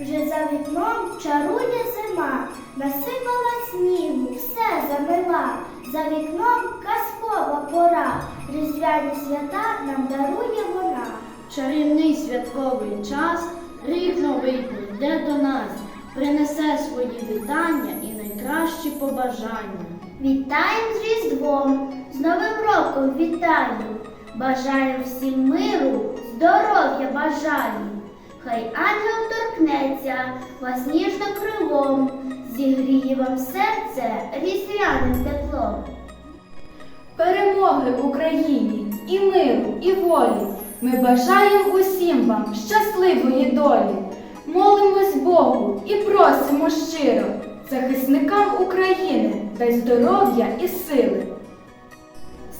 Вже за вікном чарує зима, насипала снігу, все замила. За вікном казкова пора, різдвяні свята нам дарує вона. Чарівний святковий час, рік новий прийде до нас, принесе свої вітання і найкращі побажання. Вітаєм з Різдвом, з Новим роком вітаю. Бажаєм всім миру, здоров'я бажаю. Хай ангел торкнеться вас ніжно крилом, зігріє вам серце різдвяним теплом. перемоги Україні і миру, і волі. Ми бажаємо усім вам щасливої долі. Молимось Богу і просимо щиро захисникам України дай здоров'я і сили.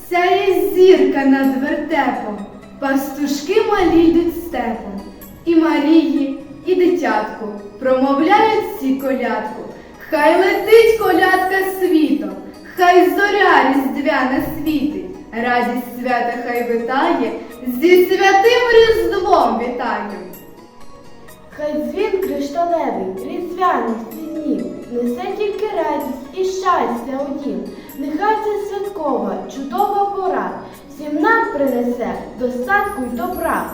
Сяє зірка над вертепом, пастушки малі йдуть степом. І Марії, і дитятку промовляють всі колядку. Хай летить колядка світом, хай зоря різдвяна світить, радість свята хай витає, зі святим Різдвом вітаю. Хай дзвін кришталевий, різдвяних днів, несе тільки радість і щастя у дім. Нехай ця святкова, чудова пора всім нам принесе достатку й добра.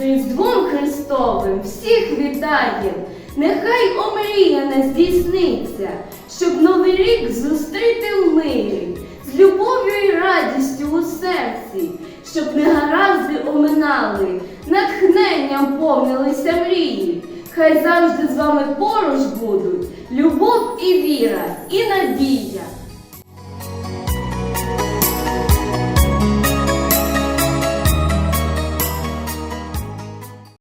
Різдвом Христовим всіх вітаєм, нехай омріяна здійсниться, щоб новий рік зустріти в мирі, з любов'ю і радістю у серці, щоб негаразди оминали, натхненням повнилися мрії. Хай завжди з вами поруч будуть любов і віра, і надія.